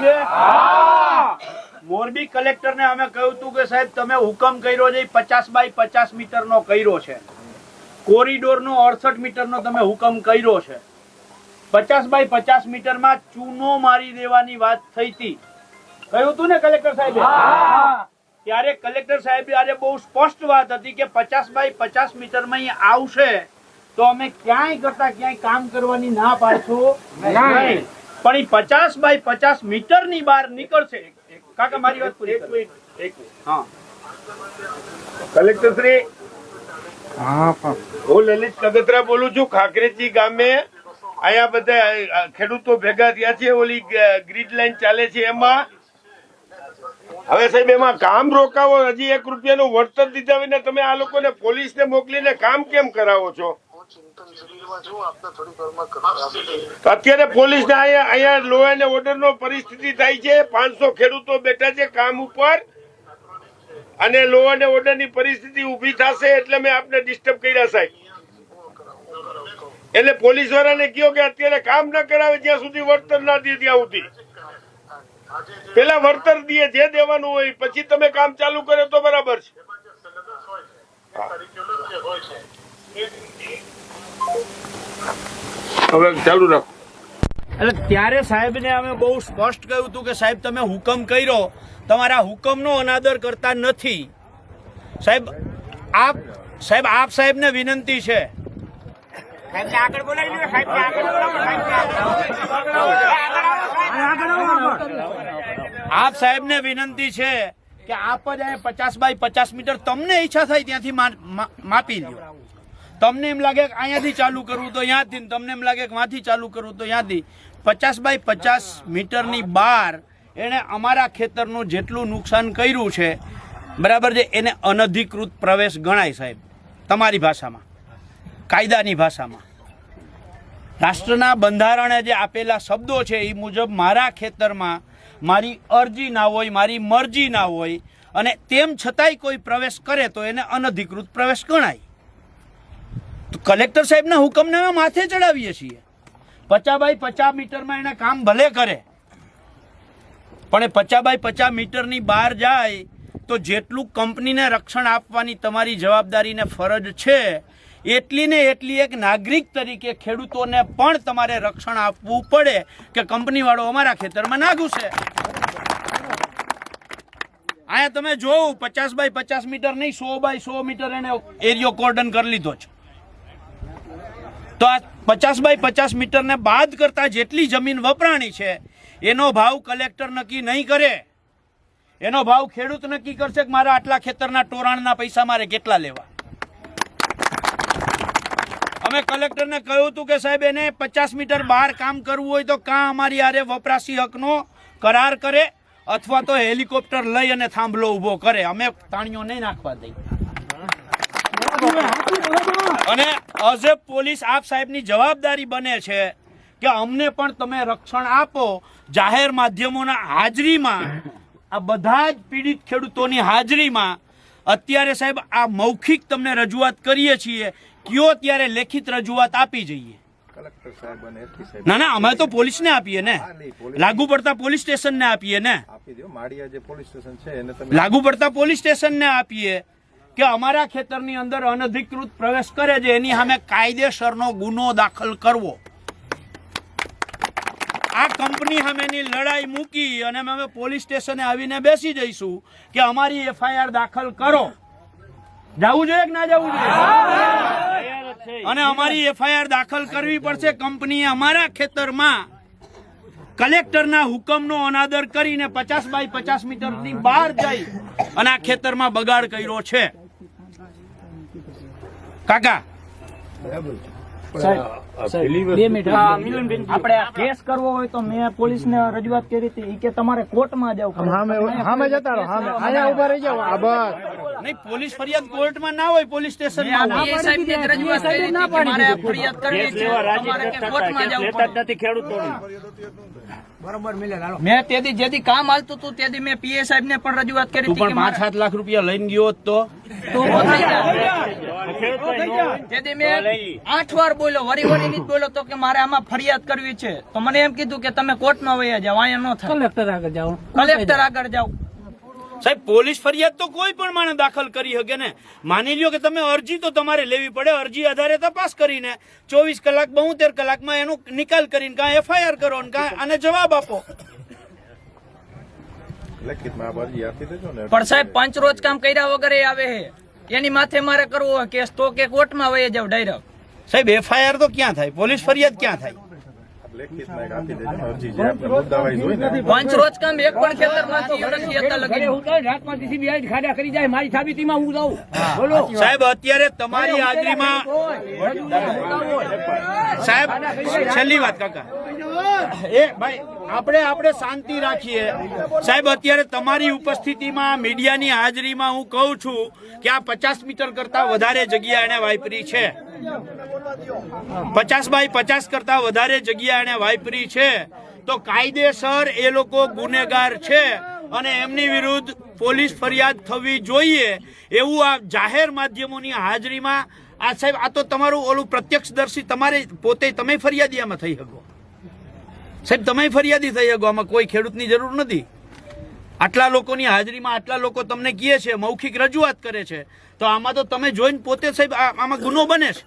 છે? મોરબી કલેક્ટર ને અમે કહ્યું હતું કે સાહેબ તમે હુકમ કર્યો છે પચાસ બાય પચાસ મીટર નો કર્યો છે. કોરિડોર નો અડસઠ મીટર નો તમે હુકમ કર્યો છે. પચાસ બાય પચાસ મીટરમાં ચૂનો મારી દેવાની વાત થઈ હતી. કહ્યું હતું ને કલેક્ટર સાહેબે? ત્યારે કલેક્ટર સાહેબ આજે બહુ સ્પષ્ટ વાત હતી કે પચાસ બાય પચાસ મીટરમાં આવશે તો અમે ક્યાંય કરતા ક્યાંય કામ કરવાની ના પાડશો. નહીં. પણ એ પચાસ બાય પચાસ મીટરની બહાર નીકળશે. કાકા મારી વાત પૂરી કરો. હા. કલેક્ટર શ્રી હું લલિત કગતરા બોલું છું ખાકરેજી ગામે. અહીંયા બધા ખેડૂતો ભેગા થયા છે ઓલી ગ્રીડ લાઈન ચાલે છે એમાં. હવે સાહેબ એમાં કામ રોકાવો હજી એક રૂપિયાનું વળતર દીધા વિના તમે આ લોકોને પોલીસને મોકલીને કામ કેમ કરાવો છો? અત્યારે પોલીસને અહીંયા અહીંયા લો એન્ડ ઓર્ડરનો પરિસ્થિતિ થાય છે. પાંચસો ખેડૂતો બેઠા છે કામ ઉપર. અને લો એન્ડ ઓર્ડરની પરિસ્થિતિ ઊભી થશે એટલે મેં આપને ડિસ્ટર્બ કર્યા, સાહેબ. એટલે પોલીસ વાળાને કહ્યો કે અત્યારે કામ ન કરાવે જ્યાં સુધી વળતર ના દે ત્યાં સુધી. પેલા વળતર દે, જે દેવાનું હોય, પછી તમે કામ ચાલુ કરે તો બરાબર છે. હવે ચાલુ રાખો. એટલે ત્યારે સાહેબને અમે બહુ સ્પષ્ટ કહ્યું હતું કે સાહેબ તમે હુકમ કર્યો. તમારા હુકમનો અનાદર કરતા નથી. સાહેબ આપ સાહેબ આપ સાહેબને વિનંતી છે. આપ સાહેબને વિનંતી છે કે આપ જ પચાસ બાય પચાસ મીટર તમને ઈચ્છા થાય ત્યાંથી માપી લ્યો. તમને એમ લાગે કે અહીંયાથી ચાલુ કરવું તો ને તમને એમ લાગે કે ત્યાંથી ચાલુ કરવું તો ત્યાંથી પચાસ બાય પચાસ મીટરની બહાર એણે અમારા ખેતરનું જેટલું નુકસાન કર્યું છે, બરાબર છે, એને અનધિકૃત પ્રવેશ ગણાય સાહેબ, તમારી ભાષામાં, કાયદાની ભાષામાં. રાષ્ટ્રના બંધારણે જે આપેલા શબ્દો છે એ મુજબ મારા ખેતરમાં મારી અરજી ના હોય, મારી મરજી ના હોય, અને તેમ છતાંય કોઈ પ્રવેશ કરે તો એને અનધિકૃત પ્રવેશ ગણાય. કલેક્ટર સાહેબના હુકમને અમે માથે ચડાવીએ છીએ. પચા બાય પચાસ મીટરમાં એને કામ ભલે કરે. પણ એ પચા બાય પચાસ મીટરની બહાર જાય તો જેટલું કંપનીને રક્ષણ આપવાની તમારી જવાબદારીને ફરજ છે, એટલી ને એટલી એક નાગરિક તરીકે ખેડૂતોને પણ તમારે રક્ષણ આપવું પડે કે કંપનીવાળો અમારા ખેતરમાં ના ઘૂસે. અહીંયા તમે જોવું, પચાસ બાય પચાસ મીટર નહીં, સો બાય સો મીટર એને એરિયો કોર્ડન કરી લીધો છે. તો આ પચાસ બાય પચાસ મીટરને બાદ કરતા જેટલી જમીન વપરાણી છે, એનો ભાવ કલેક્ટર નક્કી નહીં કરે. એનો ભાવ ખેડૂત નક્કી કરશે કે મારા આટલા ખેતરના ટોરાણના પૈસા મારે કેટલા લેવા. અમે કલેક્ટરને કહ્યું હતું કે સાહેબ, એને પચાસ મીટર બહાર કામ કરવું હોય તો કાં અમારી આરે વપરાશી હકનો કરાર કરે અથવા તો હેલિકોપ્ટર લઈ અને થાંભલો ઊભો કરે. અમે તાણીઓ નહીં નાખવા દઈ અને એઝ એ પોલીસ આપ સાહેબની જવાબદારી બને છે કે અમને પણ તમે રક્ષણ આપો. જાહેર માધ્યમોના હાજરીમાં આ બધા જ પીડિત ખેડૂતોની હાજરીમાં અત્યારે સાહેબ આ મૌખિક તમને રજૂઆત કરીએ છીએ કયો ત્યારે લેખિત રજૂઆત આપી જઈએ? ના ના અમે તો પોલીસને આપીએ ને. નહીં, પોલીસ- લાગુ પડતા પોલીસ સ્ટેશનને આપીએ ને. આપી દો માળિયા જે પોલીસ સ્ટેશન છે લાગુ પડતા પોલીસ સ્ટેશનને આપીએ. કે અમારા ખેતરની અંદર અનધિકૃત પ્રવેશ કરે છે, એની સામે કાયદેસરનો ગુનો દાખલ કરવો. આ કંપની સામેની લડાઈ મૂકી અને અમે પોલીસ સ્ટેશને આવીને બેસી જઈશું કે અમારી એફઆઈઆર દાખલ કરો. જવું જોઈએ કે ના જવું જોઈએ? અને અમારી એફઆઈઆર દાખલ કરવી પડશે. કંપનીએ અમારા ખેતરમાં કલેક્ટરના હુકમનો અનાદર કરીને પચાસ બાય પચાસ મીટરની બહાર જઈ અને આ ખેતરમાં બગાડ કર્યો છે. કાકા. બે આપણે કેસ કરવો હોય તો મેં પોલીસ ને રજૂઆત કરી હતી. કે તમારે કોર્ટમાં જવું. જતા રહો અહીંયા ઊભા રહી જાઓ. આ બસ નહીં પોલીસ ફરિયાદ કોર્ટમાં ના હોય પોલીસ સ્ટેશન રજૂઆત ફરિયાદ કરવી છે. કે કોર્ટમાં જવું પડે. મેં તેથી જેથી કામ હાલતું હતું તેથી મેં પીએ સાહેબ ને પણ રજૂઆત કરી તું પણ પાંચ સાત લાખ રૂપિયા લઈને ગયો તો? તો થઈ મેં આઠ વાર બોલ્યો વરી વરી ની બોલ્યો તો કે મારે આમાં ફરિયાદ કરવી છે. તો મને એમ કીધું કે તમે કોર્ટમાં વયા જાઓ અહીંયા ન થાય. કલેક્ટર આગળ જાઓ. કલેક્ટર આગળ જાઓ. સાહેબ પોલીસ ફરિયાદ તો કોઈ પણ માણસ દાખલ કરી શકે ને. માની લ્યો કે તમે અરજી તો તમારે લેવી પડે. અરજી આધારે તપાસ કરીને ચોવીસ કલાક બોતેર કલાકમાં એનો નિકાલ કરીને કાં એફઆઈઆર કરો ને કાં આને જવાબ આપો. લેખિતમાં આપ અરજી આપી દેજો ને. પણ સાહેબ પાંચ રોજ કામ કર્યા વગર એ આવે છે. એની માથે મારે કરવો હોય કેસ તો કે કોર્ટમાં વહી જાવ ડાયરેક્ટ. સાહેબ એફઆઈઆર તો ક્યાં થાય? પોલીસ ફરિયાદ ક્યાં થાય? લેખિતમાં એક આપી દેજો. ને અરજી જે આપણે મુદ્દાવાઇઝ હોય ને. પાંચ રોજ કામ એક પણ ખેતરમાંથી નથી હતા લગી સાહેબ અત્યારે તમારી હાજરીમાં સાહેબ છેલ્લી વાત કાકા. એ ભાઈ આપણે આપણે શાંતિ રાખીએ. સાહેબ અત્યારે તમારી ઉપસ્થિતિમાં મીડિયાની હાજરીમાં હું કહું છું કે આ પચાસ મીટર કરતા વધારે જગ્યા એને વાપરી છે. પચાસ બાય પચાસ કરતા વધારે જગ્યા એને વાપરી છે. તો કાયદેસર એ લોકો ગુનેગાર છે અને એમની વિરુદ્ધ પોલીસ ફરિયાદ થવી જોઈએ એવું આ જાહેર માધ્યમોની હાજરીમાં આ સાહેબ, આ તો તમારું ઓલું પ્રત્યક્ષદર્શી તમારે પોતે તમે ફરિયાદી આમાં થઈ શકો. સાહેબ, તમે ફરિયાદી થઈ શકો, આમાં કોઈ ખેડૂતની જરૂર નથી. આટલા લોકોની હાજરીમાં આટલા લોકો તમને કહે છે મૌખિક રજૂઆત કરે છે તો આમાં તો તમે જોઈને પોતે સાહેબ આ- આમાં ગુનો બને છે.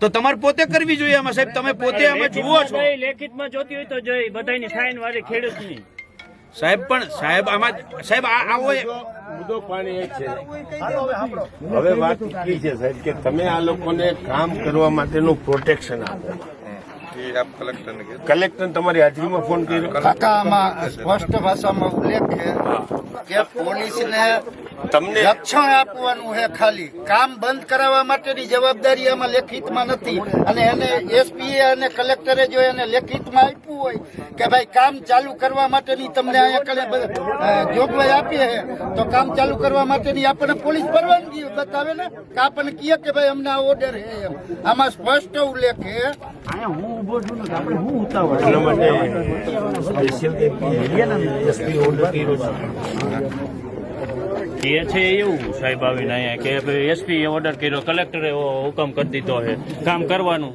તો તમારે પોતે કરવી જોઈએ આમાં સાહેબ તમે પોતે આમાં જુઓ છો. લેખિતમાં જોતી હોય તો જોઈ બધાની સાઈન વાળી ખેડૂતની. સાહેબ પણ સાહેબ આમાં સાહેબ આ આવો મુદ્દો પાણી એ છે. હવે વાત એ છે સાહેબ કે તમે આ લોકોને કામ કરવા માટેનું પ્રોટેક્શન આપો. કલેક્ટર તમારી હાજરીમાં ફોન કર્યો. કાકા આમાં સ્પષ્ટ ભાષામાં ઉલ્લેખ છે કે પોલીસને તમને રક્ષણ આપવાનું છે ખાલી. કામ બંધ કરાવવા માટેની જવાબદારી આમાં લેખિતમાં નથી. અને એને એસપી અને કલેક્ટરે જો એને લેખિતમાં આપ્યું હોય કે ભાઈ કામ ચાલુ કરવા માટેની તમને અહીંયા જોગવાઈ આપી છે તો કામ ચાલુ કરવા માટેની આપણને પોલીસ પરવાનગી બતાવે ને કે આપણને કહીએ કે ભાઈ અમને આ ઓર્ડર છે એમ. આમાં સ્પષ્ટ ઉલ્લેખ છે. હું માટે સ્પેશિયલ એસપી ઓર્ડર કર્યો છે? એ છે એવું સાહેબ આવીને અહીંયા કે ભાઈ એસપી ઓર્ડર કર્યો કલેક્ટરે એવો હુકમ કરી દીધો છે કામ કરવાનું.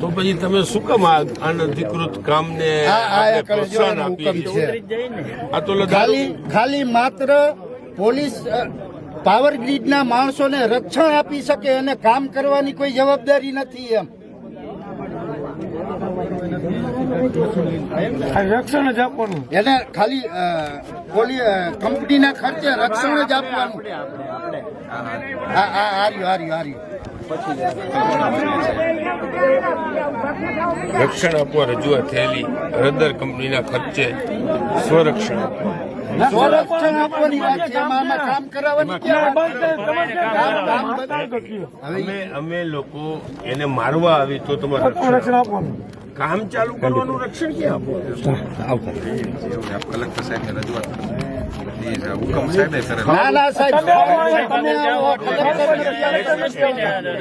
તો પછી તમે શું કામ આ અનધિકૃત કામને પ્રોત્સાહન છીએ? આ તો ખાલી ખાલી માત્ર પોલીસ પાવર ગ્રીડના માણસોને રક્ષણ આપી શકે અને કામ કરવાની કોઈ જવાબદારી નથી એમ. રક્ષણ જ આપવાનું. એને ખાલી કંપનીના ખર્ચે રક્ષણ જ આપવાનું. રક્ષણ આપવા રજૂઆત થયેલી. રદર કંપનીના ખર્ચે સ્વરક્ષણ આપવા. સ્વરક્ષણ આપવાની વાત છે. આમાં કામ કરાવવાની અમે અમે લોકો એને મારવા આવી તો તમારે રક્ષણ આપવાનું. કામ ચાલુ કરવાનું રક્ષણ ક્યાં આપો? કલેક્ટર સાહેબને રજૂઆત હુકમ સાહેબે કરેલો ના ના સાહેબ તમે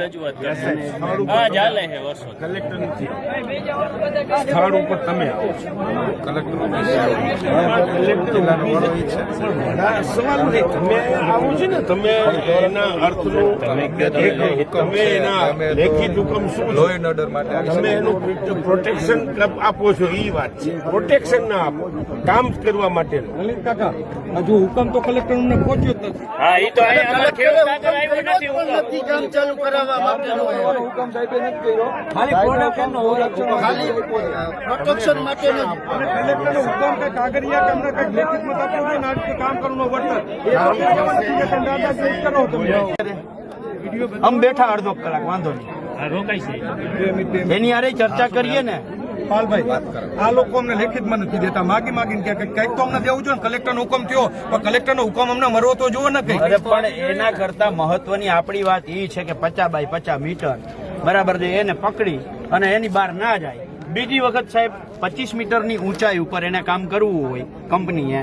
રજૂઆત છે વર્ષો ઉપર તમે આવો કલેક્ટર તમે એના અર્થનું તમે એના લેખિત હુકમ શું લો એન્ડ ઓર્ડર માટે તમે એનું પ્રોટેક્શન આપો છો. એ વાત છે પ્રોટેક્શન ના આપો કામ કરવા માટેનું હા હુકમ તો અમારા ખેડૂત આગળ આવ્યો નથી નથી કામ ચાલુ કરાવવા માટેનો. ખાલી પ્રોટેક્શન માટેનો જ. અમે બેઠા અડધો કલાક વાંધો નહીં. હા રોકાય છે. એની અરે ચર્ચા કરીએ ને પાલભાઈ આ લોકો અમને લેખિતમાં નથી દેતા. માગી માગીને કે કંઈક તો અમને દેવું જોઈએ કલેક્ટરનો હુકમ થયો, પણ કલેક્ટરનો હુકમ અમને મરવો તો જોવો ને કઈ. પણ એના કરતા મહત્વની આપણી વાત એ છે કે પચા બાય પચા મીટર, બરાબર છે, એને પકડી અને એની બહાર ના જાય. બીજી વખત સાહેબ, પચીસ મીટરની ઊંચાઈ ઉપર એને કામ કરવું હોય કંપનીએ,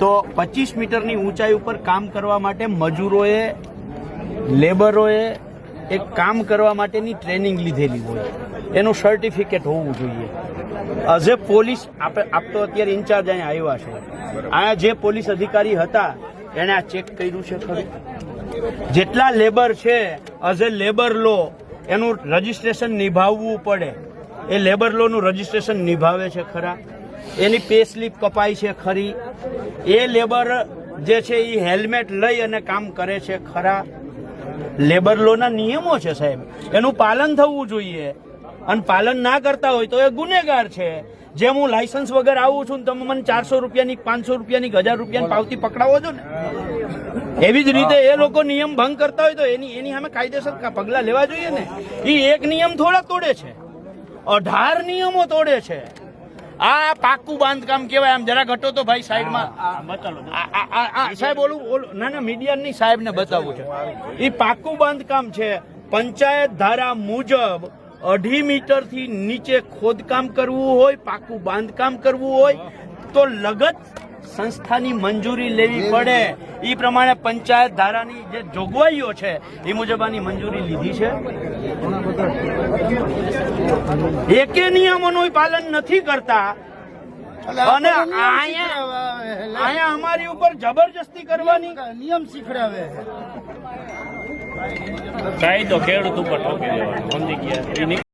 તો પચીસ મીટરની ઊંચાઈ ઉપર કામ કરવા માટે મજૂરોએ, લેબરોએ એક કામ કરવા માટેની ટ્રેનિંગ લીધેલી હોય. એનું સર્ટિફિકેટ હોવું જોઈએ. એઝ એ પોલીસ આપણે આપ તો અત્યારે ઇન્ચાર્જ અહીંયા આવ્યા છે. અહીંયા જે પોલીસ અધિકારી હતા, એને આ ચેક કર્યું છે ખરું? જેટલા લેબર છે એઝ એ લેબર લો, એનું રજીસ્ટ્રેશન નિભાવવું પડે. એ લેબર લોનું રજીસ્ટ્રેશન નિભાવે છે ખરા. એની પે સ્લીપ કપાય છે ખરી. એ લેબર જે છે એ હેલ્મેટ લઈ અને કામ કરે છે ખરા. લેબર લોના નિયમો છે સાહેબ. એનું પાલન થવું જોઈએ. અને પાલન ના કરતા હોય તો એ ગુનેગાર છે. જેમ હું લાયસન્સ વગર આવું છું તમે મને ચારસો રૂપિયાની, પાંચસો રૂપિયાની હજાર રૂપિયાની પાવતી પકડાવો છો ને? એવી જ રીતે એ લોકો નિયમ ભંગ કરતા હોય તો એની એની સામે કાયદેસર પગલાં લેવા જોઈએ ને? એ એક નિયમ થોડા તોડે છે. અઢાર નિયમો તોડે છે. આ પાકું બાંધકામ કહેવાય. આમ જરા ઘટો તો ભાઈ સાઈડમાં. આ- આ- આ- આ સાહેબ ઓલું ના ના મીડિયાની સાહેબને બતાવવું છે. એ પાકું બાંધકામ છે. પંચાયત ધારા મુજબ અઢી મીટરથી નીચે ખોદકામ કરવું હોય પાકું બાંધકામ કરવું હોય તો લગત સંસ્થાની મંજૂરી લેવી પડે. એ પ્રમાણે પંચાયત ધારાની જે જોગવાઈઓ છે એ મુજબ આની મંજૂરી લીધી છે. એકે નિયમોનું પાલન નથી કરતા. અને અહીંયા અહીંયા અમારી ઉપર જબરજસ્તી કરવાની નિયમ શીખડાવે કાયદો ખેડૂત ઉપર ઠોકી દેવાનો સમજી ગયા?